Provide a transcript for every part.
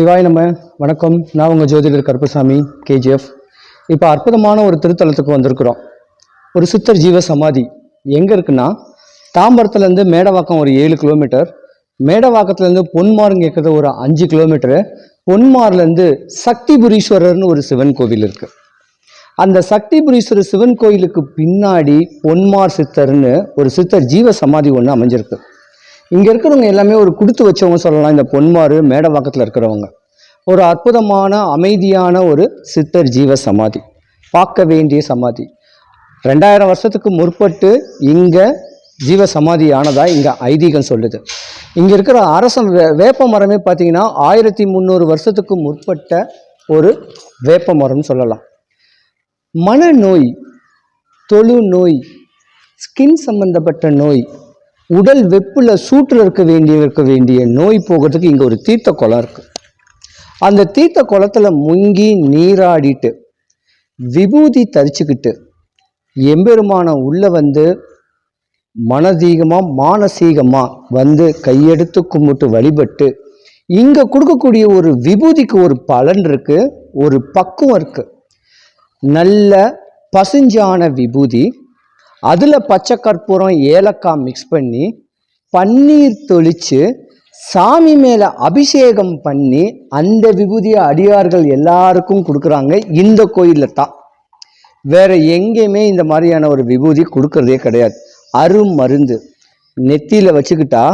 சிவாய் நம்ம வணக்கம். நான் உங்கள் ஜோதிடர் கருப்பசாமி கேஜிஎஃப் இப்போ அற்புதமான ஒரு திருத்தலத்துக்கு வந்திருக்கிறோம். ஒரு சித்தர் ஜீவ சமாதி. எங்கே இருக்குன்னா தாம்பரத்துலேருந்து மேடவாக்கம் ஒரு ஏழு கிலோமீட்டர். மேடவாக்கத்துலேருந்து பொன்மார்ங்க இருக்கிறது ஒரு அஞ்சு கிலோமீட்டரு. பொன்மார்லேருந்து சக்திபுரீஸ்வரர்னு ஒரு சிவன் கோவில் இருக்குது அந்த சக்திபுரீஸ்வரர் சிவன் கோயிலுக்கு பின்னாடி பொன்மார் சித்தர்னு ஒரு சித்தர் ஜீவ சமாதி ஒன்று அமைஞ்சிருக்கு. இங்கே இருக்கிறவங்க எல்லாமே ஒரு கொடுத்து வச்சவங்க சொல்லலாம். இந்த பொன்மாறு மேடவாக்கத்தில் இருக்கிறவங்க. ஒரு அற்புதமான அமைதியான ஒரு சித்தர் ஜீவ சமாதி. பார்க்க வேண்டிய சமாதி. ரெண்டாயிரம் வருஷத்துக்கு முற்பட்டு இங்கே ஜீவ சமாதி இங்கே ஐதீகம் சொல்லுது. இங்கே இருக்கிற அரச வே வேப்ப மரமே பார்த்தீங்கன்னா ஆயிரத்தி முந்நூறு வருஷத்துக்கு முற்பட்ட ஒரு வேப்ப மரம்னு சொல்லலாம். மனநோய் தொழு நோய் ஸ்கின் சம்பந்தப்பட்ட நோய் உடல் வெப்பில் சூட்டில் இருக்க வேண்டிய இருக்க வேண்டிய நோய் போகிறதுக்கு இங்கே ஒரு தீர்த்த குளம் இருக்குது அந்த தீர்த்த குளத்தில் முங்கி நீராடிட்டு விபூதி தரிச்சுக்கிட்டு எம்பெருமான உள்ளே வந்து மனதீகமாக மானசீகமாக வந்து கையெடுத்து கும்பிட்டு வழிபட்டு இங்கே கொடுக்கக்கூடிய ஒரு விபூதிக்கு ஒரு பலன் இருக்குது ஒரு பக்குவம் இருக்குது நல்ல பசுஞ்சான விபூதி அதில் பச்சை கற்பூரம் ஏலக்காய் மிக்ஸ் பண்ணி பன்னீர் தொளித்து சாமி மேலே அபிஷேகம் பண்ணி அந்த விபூதியை அடியார்கள் எல்லாருக்கும் கொடுக்குறாங்க. இந்த கோயிலில் தான். வேறு எங்கேயுமே இந்த மாதிரியான ஒரு விபூதி கொடுக்கறதே கிடையாது. அருமருந்து. நெத்தியில் வச்சுக்கிட்டா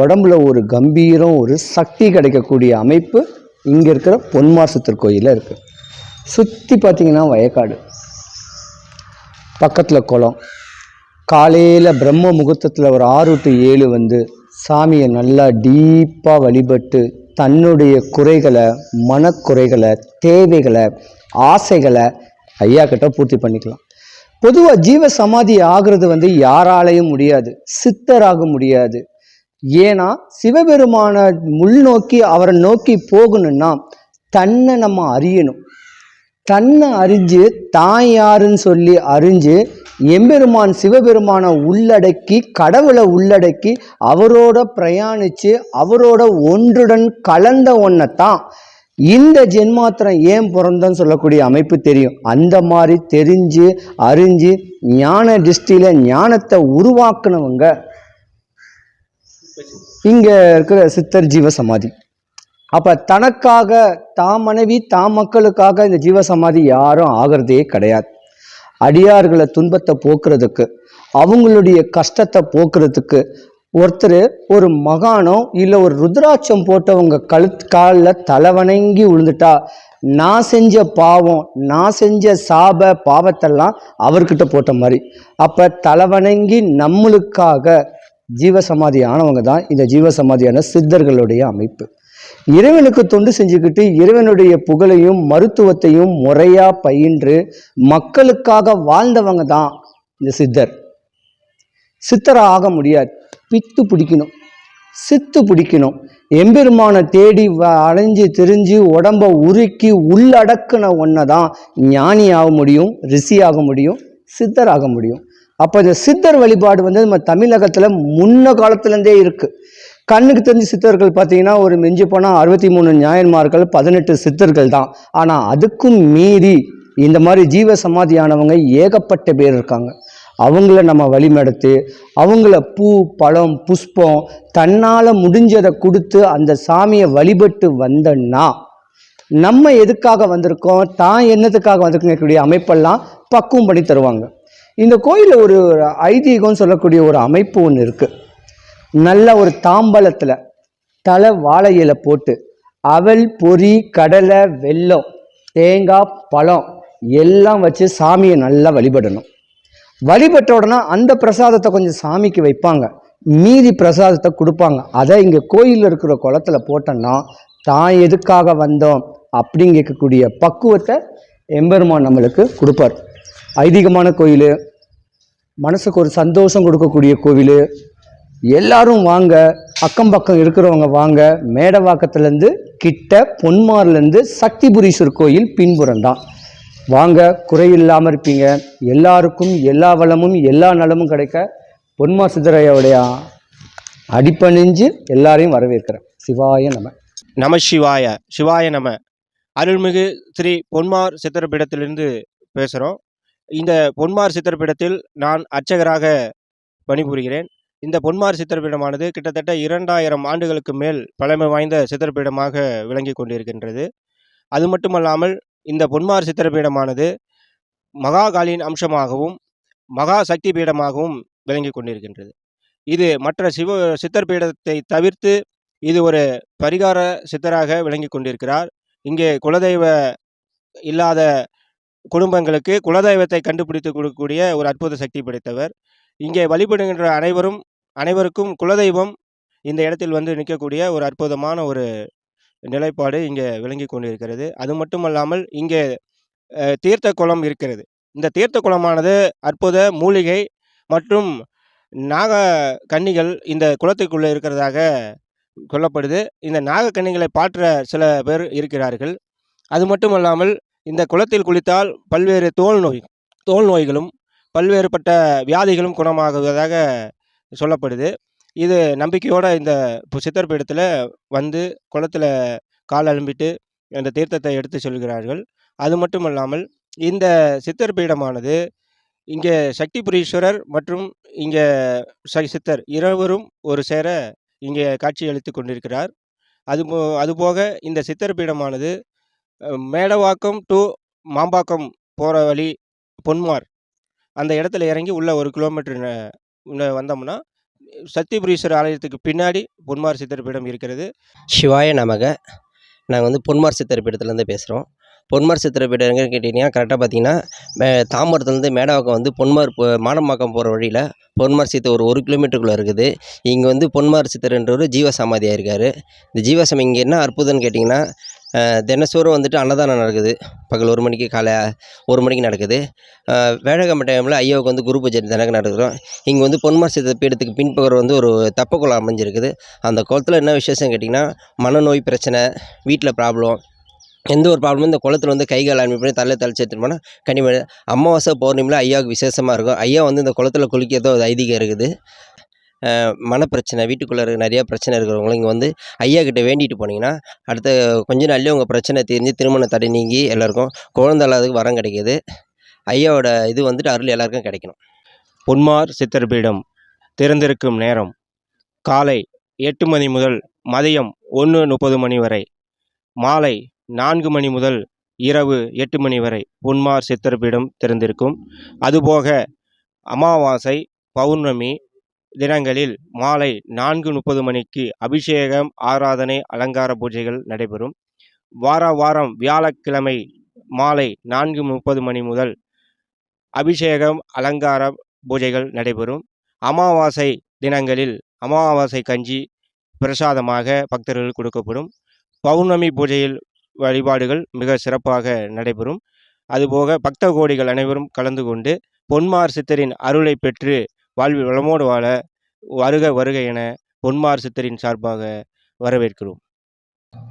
உடம்புல ஒரு கம்பீரம் ஒரு சக்தி கிடைக்கக்கூடிய அமைப்பு இங்கே இருக்கிற பொன்மாசத்தூர் கோயிலில் இருக்குது சுற்றி பார்த்தீங்கன்னா வயக்காடு. பக்கத்தில் குளம். காலையில் பிரம்ம முகூர்த்தத்தில் ஒரு ஆறு டு ஏழு வந்து சாமியை நல்லா டீப்பாக வழிபட்டு தன்னுடைய குறைகளை மனக்குறைகளை தேவைகளை ஆசைகளை ஐயா கிட்ட பூர்த்தி பண்ணிக்கலாம். பொதுவாக ஜீவ சமாதி ஆகிறது வந்து யாராலையும் முடியாது சித்தராக முடியாது. ஏன்னா சிவபெருமான முள்நோக்கி அவரை நோக்கி போகணும்னா தன்னை நம்ம அறியணும். தன்னை அறிஞ்சு தான் யாருன்னு சொல்லி அறிஞ்சு எம்பெருமான் சிவபெருமானை உள்ளடக்கி கடவுளை உள்ளடக்கி அவரோட பிரயாணிச்சு அவரோட ஒன்றுடன் கலந்த ஒன்றைத்தான் இந்த ஜென்மாத்திரம் ஏன் பிறந்தன்னு சொல்லக்கூடிய அமைப்பு தெரியும். அந்த மாதிரி தெரிஞ்சு அறிஞ்சு ஞான திருஷ்டியில் ஞானத்தை உருவாக்குனவங்க இங்கே இருக்கிற சித்தர் ஜீவ சமாதி அப்போ தனக்காக தாம் மனைவி தாம் மக்களுக்காக இந்த ஜீவ சமாதி யாரும் ஆகிறதே கிடையாது. அடியார்களை துன்பத்தை போக்குறதுக்கு அவங்களுடைய கஷ்டத்தை போக்குறதுக்கு ஒருத்தர் ஒரு மகானோ இல்லை ஒரு ருத்ராட்சம் போட்டவங்க கழுத் காலில் தலைவணங்கி விழுந்துட்டா நான் செஞ்ச பாவம் நான் செஞ்ச சாப பாவத்தெல்லாம் அவர்கிட்ட போட்ட மாதிரி அப்போ தலைவணங்கி நம்மளுக்காக ஜீவசமாதி ஆனவங்க தான் இந்த ஜீவசமாதியான சித்தர்களுடைய அமைப்பு. இறைவனுக்கு தொண்டு செஞ்சுக்கிட்டு இறைவனுடைய புகழையும் மருத்துவத்தையும் முறையா பயின்று மக்களுக்காக வாழ்ந்தவங்க தான் இந்த சித்தர். சித்தரா ஆக முடியாது. பித்து பிடிக்கணும். சித்து பிடிக்கணும். எம்பெருமானை தேடி வ- அலைஞ்சு திரிஞ்சு உடம்ப உருக்கி உள்ளடக்குன ஒன்றை தான் ஞானி ஆக முடியும் ரிஷி ஆக முடியும் சித்தர் ஆக முடியும். அப்போ இந்த சித்தர் வழிபாடு வந்து நம்ம தமிழகத்தில் முன்ன காலத்துலேருந்தே இருக்குது கண்ணுக்கு தெரிஞ்ச சித்தர்கள் பார்த்தீங்கன்னா ஒரு மிஞ்சி போனால் அறுபத்தி மூணு நியாயன்மார்கள் பதினெட்டு சித்தர்கள் தான். ஆனால் அதுக்கும் மீறி இந்த மாதிரி ஜீவ சமாதியானவங்க ஏகப்பட்ட பேர் இருக்காங்க. அவங்கள நம்ம வழிமடுத்து அவங்கள பூ பழம் புஷ்பம் தன்னால் முடிஞ்சதை கொடுத்து அந்த சாமியை வழிபட்டு வந்தோன்னா நம்ம எதுக்காக வந்திருக்கோம் தான் என்னத்துக்காக வந்திருக்கக்கூடிய அமைப்பெல்லாம் பக்குவம் பண்ணி தருவாங்க. இந்த கோயிலில் ஒரு ஐதீகம்னு சொல்லக்கூடிய ஒரு அமைப்பு ஒன்று இருக்குது நல்ல ஒரு தாம்பலத்தில் தலை வாழை இலை போட்டு அவல் பொரி கடலை வெல்லம் தேங்காய் பழம் எல்லாம் வச்சு சாமியை நல்லா வழிபடணும். வழிபட்ட உடனே அந்த பிரசாதத்தை கொஞ்சம் சாமிக்கு வைப்பாங்க. மீதி பிரசாதத்தை கொடுப்பாங்க. அதை இங்கே கோயிலில் இருக்கிற குளத்துல போட்டோன்னா தான் எதுக்காக வந்தோம்? அப்படிங்கக்கூடிய பக்குவத்தை எம்பெருமான் நம்மளுக்கு கொடுப்பார். ஐதீகமான கோயில் மனசுக்கு ஒரு சந்தோஷம் கொடுக்கக்கூடிய கோவில் எல்லாரும் வாங்க அக்கம் பக்கம் இருக்கிறவங்க வாங்க மேடவாக்கத்துலேருந்து கிட்ட பொன்மார்லேருந்து சக்திபுரீஸ்வர் கோயில் பின்புறம் தான் வாங்க குறையில்லாமல் இருப்பீங்க. எல்லாருக்கும் எல்லா வளமும் எல்லா நலமும் கிடைக்க பொன்மார் சித்தரையோடைய அடிப்பணிஞ்சு எல்லாரையும் வரவேற்கிறேன். சிவாய நம. நம சிவாய. சிவாய நம. அருள்மிகு ஸ்ரீ பொன்மார் சித்திரப்பீடத்திலிருந்து பேசுகிறோம் இந்த பொன்மார் சித்திரப்பீடத்தில் நான் அர்ச்சகராக பணிபுரிகிறேன். இந்த பொன்மார் சித்திரப்பீடமானது கிட்டத்தட்ட இரண்டாயிரம் ஆண்டுகளுக்கு மேல் பழமை வாய்ந்த சித்திரப்பீடமாக விளங்கி கொண்டிருக்கின்றது. அது மட்டுமல்லாமல் இந்த பொன்மார் சித்திரப்பீடமானது மகாகாலியின் அம்சமாகவும் மகா சக்தி பீடமாகவும் விளங்கி கொண்டிருக்கின்றது. இது மற்ற சிவ சித்தர் பீடத்தை தவிர்த்து இது ஒரு பரிகார சித்தராக விளங்கி கொண்டிருக்கிறார். இங்கே குலதெய்வ இல்லாத குடும்பங்களுக்கு குலதெய்வத்தை கண்டுபிடித்து கொடுக்கக்கூடிய ஒரு அற்புத சக்தி படைத்தவர். இங்கே வழிபடுகின்ற அனைவரும் அனைவருக்கும் குலதெய்வம். இந்த இடத்தில் வந்து நிற்கக்கூடிய ஒரு அற்புதமான ஒரு நிலைப்பாடு இங்கே விளங்கி கொண்டிருக்கிறது. அது மட்டுமல்லாமல் இங்கே தீர்த்த குளம் இருக்கிறது. இந்த தீர்த்த குளமானது அற்புத மூலிகை மற்றும் நாக கன்னிகள் இந்த குளத்துக்குள்ளே இருக்கிறதாக சொல்லப்படுது. இந்த நாகக்கன்னிகளை பாற்ற சில பேர் இருக்கிறார்கள். அது மட்டுமல்லாமல் இந்த குளத்தில் குளித்தால் பல்வேறு தோல் நோய் தோல் நோய்களும் பல்வேறுபட்ட வியாதிகளும் குணமாகுவதாக சொல்லப்படுது. இது நம்பிக்கையோடு இந்த சித்தர் பீடத்தில் வந்து குளத்தில் கால் அலம்பிட்டு அந்த தீர்த்தத்தை எடுத்து செல்கிறார்கள். அது மட்டும் இல்லாமல் இந்த சித்தர் பீடமானது இங்கே சக்திபுரீஸ்வரர் மற்றும் இங்கே ச சித்தர் இருவரும் ஒரு சேர இங்கே காட்சியளித்து கொண்டிருக்கிறார். அது போ அதுபோக இந்த சித்தர் பீடமானது மேடவாக்கம் டு மாம்பாக்கம் போகிற வழி பொன்மார் அந்த இடத்துல இறங்கி உள்ள ஒரு கிலோமீட்டர் வந்தோம்னா சத்தியபுரீஸ்வரர் ஆலயத்துக்கு பின்னாடி பொன்மார் சித்தர் பீடம் இருக்கிறது. சிவாய நமக. நாங்கள் வந்து பொன்மார் சித்திரப்பீடத்துலேருந்து பேசுகிறோம் பொன்மார் சித்திரப்பீடம் எங்கேன்னு கேட்டிங்கன்னா கரெக்டாக பார்த்தீங்கன்னா மே தாம்பரத்துலேருந்து மேடவாக்கம் வந்து பொன்மார் மாடம்பாக்கம் போகிற வழியில் பொன்மார் சித்தர் ஒரு ஒரு கிலோமீட்டருக்குள்ளே இருக்குது. இங்கே வந்து பொன்மார் சித்தர்ன்றவர் ஜீவ சமாதியாக இருக்கார் இந்த ஜீவசம் இங்கே என்ன அற்புதம்னு கேட்டிங்கன்னா தினசோறும் வந்துட்டு அன்னதானம் நடக்குது. பகல் ஒரு மணிக்கு காலை ஒரு மணிக்கு நடக்குது. அஹ், டைமில் ஐயாவுக்கு வந்து குரு பூஜை தினக்கு நடக்கிறோம் இங்கே வந்து பொன்மார் சித்த பீடத்துக்கு பின்பக்கம் வந்து ஒரு தப்பக்குளம் அமைஞ்சிருக்குது. அந்த குளத்துல என்ன விசேஷம் கேட்டிங்கன்னா மனநோய் பிரச்சனை வீட்டில் ப்ராப்ளம் எந்த ஒரு ப்ராப்ளமும் இந்த குளத்துல வந்து கை கால் அனுப்பி பண்ணி தலையில் தெளிச்சு எடுத்துட்டு போனால் கண்டிப்பாக அமாவாசை பௌர்ணமியில் ஐயாவுக்கு விசேஷமாக இருக்கும். ஐயா வந்து இந்த குளத்துல குளிக்கிறதோ ஒரு ஐதீகம் இருக்குது. மனப்பிரச்சனை வீட்டுக்குள்ளே இருக்க நிறையா பிரச்சனை இருக்கிறவங்களும் இங்கே வந்து ஐயா கிட்ட வேண்டிட்டு போனீங்கன்னா அடுத்த கொஞ்ச நாள்லேயே உங்கள் பிரச்சனை தெரிஞ்சு திருமண தடை நீங்கி எல்லாருக்கும் குழந்தை இல்லாததுக்கு வரம் கிடைக்கிது. ஐயாவோட இது வந்துட்டு அருள் எல்லாருக்கும் கிடைக்கணும். பொன்மார் சித்தர் பீடம் திறந்திருக்கும் நேரம் காலை எட்டு மணி முதல் மதியம் ஒன்று முப்பது மணி வரை மாலை நான்கு மணி முதல் இரவு எட்டு மணி வரை பொன்மார் சித்தர் பீடம் திறந்திருக்கும். அதுபோக அமாவாசை பௌர்ணமி தினங்களில் மாலை நான்கு முப்பது மணிக்கு அபிஷேகம் ஆராதனை அலங்கார பூஜைகள் நடைபெறும். வார வாரம் வியாழக்கிழமை மாலை நான்கு முப்பது மணி முதல் அபிஷேகம் அலங்கார பூஜைகள் நடைபெறும். அமாவாசை தினங்களில் அமாவாசை கஞ்சி பிரசாதமாக பக்தர்கள் கொடுக்கப்படும். பௌர்ணமி பூஜையில் வழிபாடுகள் மிக சிறப்பாக நடைபெறும். அதுபோக பக்த கோடிகள் அனைவரும் கலந்து கொண்டு பொன்மார் சித்தரின் அருளை பெற்று வாழ்வில் வளமோடு வாழ வருக வருக என பொன்மார் சித்தரின் சார்பாக வரவேற்கிறோம்.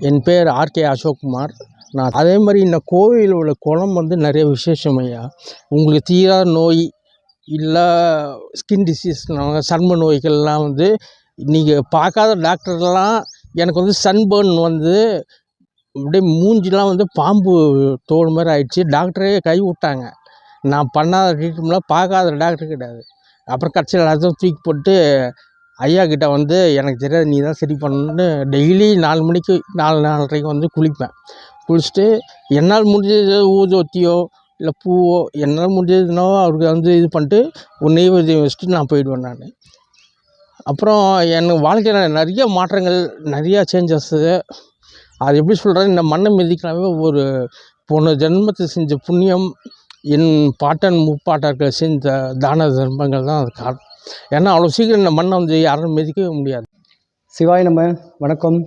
என் பேர் ஆர்கே அசோக்குமார். நான் அதே மாதிரி இந்த கோவிலில் உள்ள குளம் வந்து நிறைய விசேஷம் ஐயா. உங்களுக்கு தீராத நோய் இல்லை ஸ்கின் டிசீஸ் சர்ம நோய்கள்லாம் வந்து நீங்கள் பார்க்காத டாக்டர்லாம் எனக்கு வந்து சன்பர்ன் வந்து அப்படியே மூஞ்சிலாம் வந்து பாம்பு தோல் மாதிரி ஆயிடுச்சு. டாக்டரே கை விட்டாங்க. நான் பண்ணாத ட்ரீட்மெண்ட்லாம் பார்க்காத டாக்டர் கிடையாது. அப்புறம் கடைசியில் எல்லாத்தையும் தூக்கி போட்டு ஐயா கிட்டே வந்து எனக்கு தெரியாது நீ தான் சரி பண்ணணும்னு டெய்லி நாலு மணிக்கு நாலு நாலரைக்கு வந்து குளிப்பேன். குளிச்சுட்டு என்னால் முடிஞ்சது ஊதுவத்தியோ இல்லை பூவோ என்னால் முடிஞ்சதுனோ அவருக்கு வந்து இது பண்ணிட்டு ஒரு நெய்வேத்தியம் வச்சுட்டு நான் போயிடுவேன் நான். அப்புறம் என் வாழ்க்கையில் நிறைய மாற்றங்கள் நிறையா சேஞ்சஸ்ஸு அது எப்படி சொல்கிறது இந்த மண்ணை மிதிக்கலாமே ஒரு போன ஜென்மத்தை செஞ்ச புண்ணியம் என் பாட்டன் முப்பாட்டர்கள் செஞ்ச தான தர்மங்கள் தான் அது காரணம். ஏன்னா அவ்வளோ சீக்கிரம் இந்த மண்ணை வந்து யாரும் மிதிக்கவே முடியாது. சிவாய் நம்ம வணக்கம்.